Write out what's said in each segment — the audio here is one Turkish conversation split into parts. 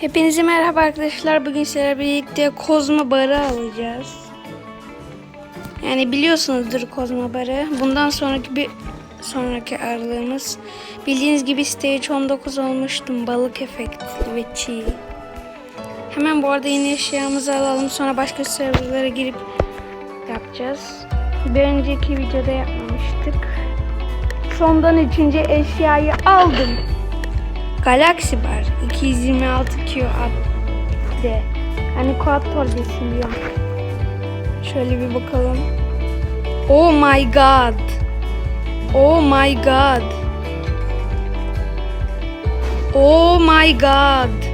Hepinize merhaba arkadaşlar. Bugün sizlerle birlikte Kozma Bar'ı alacağız. Yani biliyorsunuzdur Kozma Bar'ı. Bundan sonraki bir sonraki aralığımız. Bildiğiniz gibi stage 19 olmuştum. Balık efektli ve çiğ. Hemen bu arada yeni eşyamızı alalım. Sonra başka serverlara girip yapacağız. Bir önceki videoda yapmamıştık. Sondan üçüncü eşyayı aldım. Galaxy Bar 226 Q de. Hani Quattro desiliyor. Şöyle bir bakalım. Oh my god. Oh my god. Oh my god.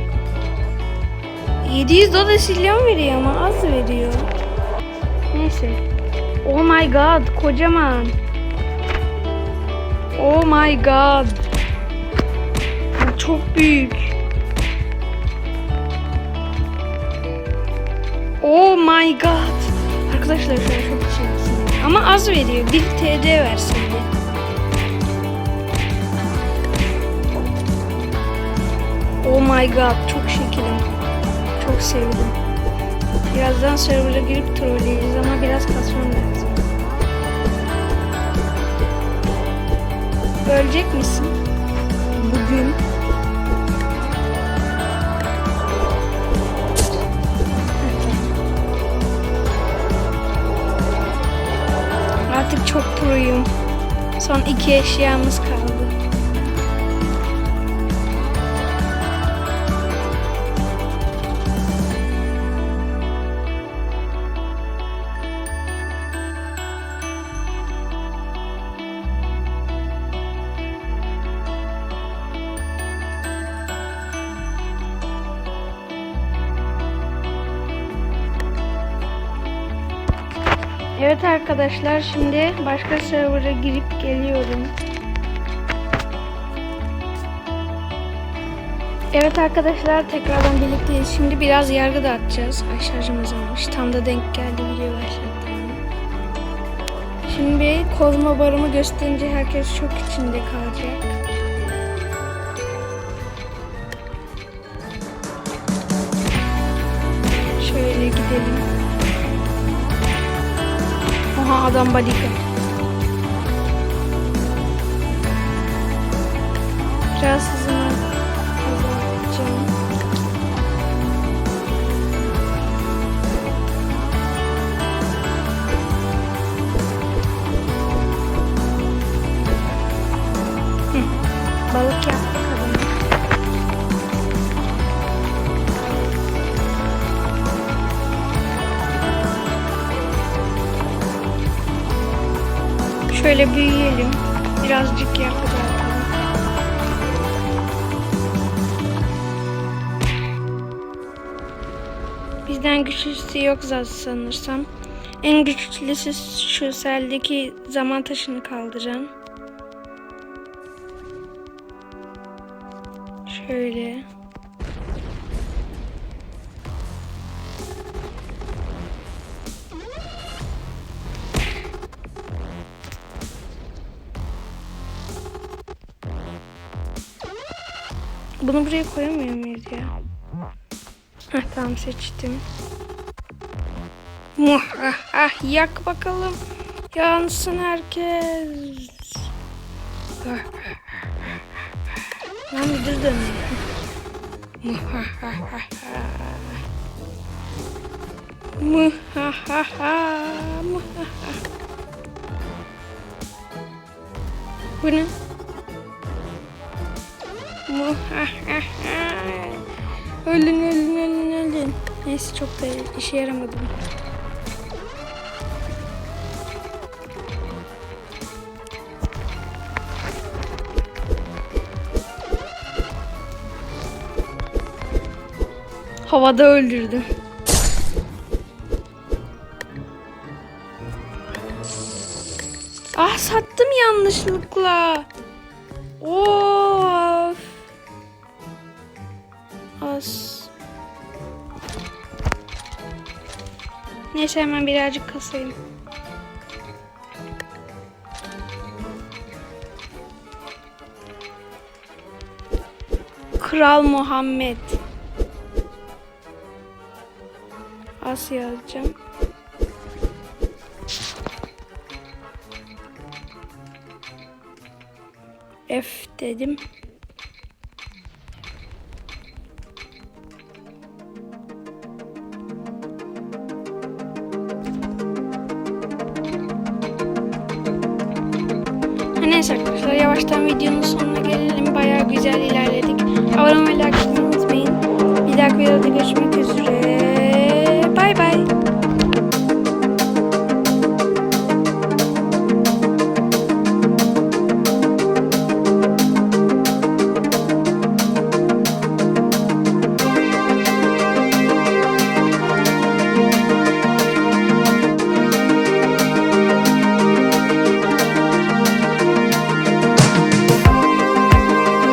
700 dolar silyon veriyor ama az veriyor. Neyse. Oh my god kocaman. Oh my god. Çok büyük. Oh my god. Arkadaşlar şöyle çok şey yapsın. Ama az veriyor. 1 TD versin de. Oh my god. Çok şekerim. Çok sevdim. Birazdan server'a girip trolleyeceğiz ama biraz kasmam lazım. Ölecek misin? Bugün. Artık çok proyum. Son iki eşyamız kaldı. Evet arkadaşlar şimdi başka server'a girip geliyorum. Evet arkadaşlar tekrardan birlikteyiz. Şimdi biraz yargı dağıtacağız. Ay şarjım azalmış. Tam da denk geldi video başlattığım. Şimdi kozma barımı gösterince herkes çok içinde kalacak. Şöyle gidelim. Adam balika. Biraz Balık yaptık Şöyle büyüyelim. Birazcık yakacağız. Bizden güçlüsü yok zaten sanırsam. En güçlüsü şu seldeki zaman taşını kaldıran. Şöyle. Bunu buraya koyamıyor muyuz ya? Heh, tamam seçtim. Muh, ah, ah, yak bakalım. Yansın herkes. Ah, ah, ah, ah. Lan bir dur dönüyor. Muh, ah, ölün ölün ölün ölün. Neyse çok da işe yaramadı bu. Havada öldürdüm. Ah sattım yanlışlıkla. Of. Az. Neyse hemen birazcık kasayım. Kral Muhammed. Asya yazacağım. F dedim. Neyse arkadaşlar yavaştan videonun sonuna gelelim. Bayağı güzel ilerledik. Abone olmayı, like unutmayın. Bir dahaki videoda görüşmek üzere.